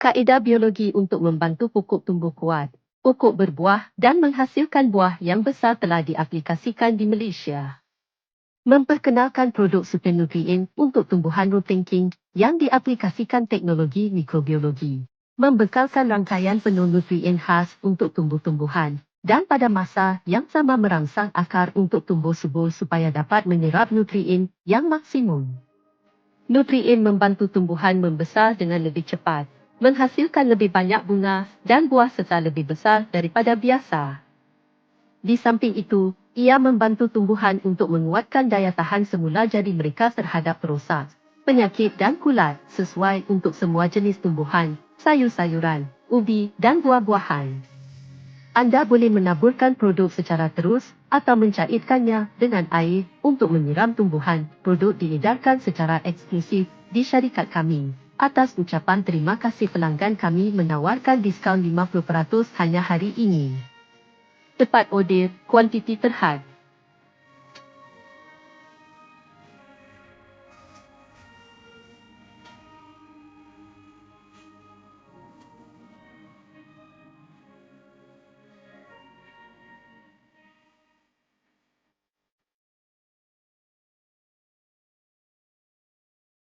Kaedah biologi untuk membantu pokok tumbuh kuat, pokok berbuah dan menghasilkan buah yang besar telah diaplikasikan di Malaysia. Memperkenalkan produk supernutrien untuk tumbuhan root thinking yang diaplikasikan teknologi mikrobiologi. Membekalkan rangkaian penuh nutrien khas untuk tumbuh-tumbuhan dan pada masa yang sama merangsang akar untuk tumbuh subur supaya dapat menyerap nutrien yang maksimum. Nutrien membantu tumbuhan membesar dengan lebih cepat menghasilkan lebih banyak bunga dan buah serta lebih besar daripada biasa. Di samping itu, ia membantu tumbuhan untuk menguatkan daya tahan semula jadi mereka terhadap perosak, penyakit dan kulat sesuai untuk semua jenis tumbuhan, sayur-sayuran, ubi dan buah-buahan. Anda boleh menaburkan produk secara terus atau mencairkannya dengan air untuk menyiram tumbuhan. Produk diedarkan secara eksklusif di syarikat kami. Atas ucapan terima kasih pelanggan kami menawarkan diskaun 50% hanya hari ini. Tepat order, kuantiti terhad.